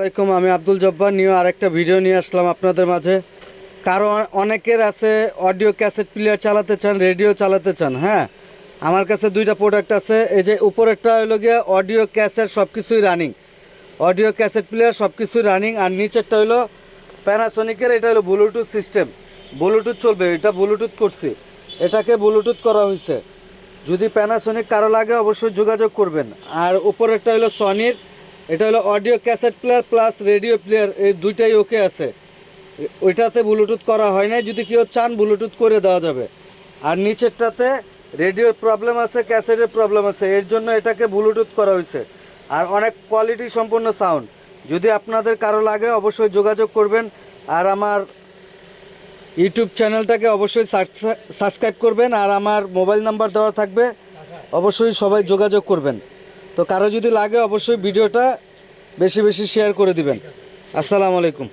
আসসালামাইকুম আমি আব্দুল জব্বার নিউ আরেকটা ভিডিও নিয়ে আসলাম আপনাদের মাঝে। কারও অনেকের আছে অডিও ক্যাসেট প্লেয়ার চালাতে চান, রেডিও চালাতে চান হ্যাঁ? আমার কাছে দুইটা প্রোডাক্ট আছে, এই যে উপরেরটা হলো গিয়ে অডিও ক্যাসেট সব কিছুই রানিং অডিও ক্যাসেট প্লেয়ার সব কিছুই রানিং আর নিচেরটা হলো প্যানাসোনিকের এটা হলো ব্লুটুথ সিস্টেম ব্লুটুথ চলবে, এটা ব্লুটুথ করছি। এটাকে ব্লুটুথ করা হয়েছে যদি প্যানাসোনিক কারও লাগে, অবশ্যই যোগাযোগ করবেন। আর উপরেরটা হলো সনির এটা হলো audio cassette player plus radio player, এই দুইটাই ওকে আছে। ওইটাতে ব্লুটুথ করা হয় নাই, যদি কেউ চান ব্লুটুথ করে দেওয়া যাবে। আর নিচেরটাতে রেডিওর প্রবলেম আছে, ক্যাসেটের প্রবলেম আছে, এর জন্য এটাকে ব্লুটুথ করা হয়েছে। আর অনেক কোয়ালিটি সম্পন্ন সাউন্ড যদি আপনাদের কারও লাগে, অবশ্যই যোগাযোগ করবেন। আর আমার ইউটিউব চ্যানেলটাকে অবশ্যই সাবস্ক্রাইব করবেন। আর আমার মোবাইল নাম্বার দেওয়া থাকবে, অবশ্যই সবাই যোগাযোগ করবেন। তো কারও যদি লাগে অবশ্যই ভিডিওটা বেশি বেশি শেয়ার করে দিবেন। আসসালামু আলাইকুম।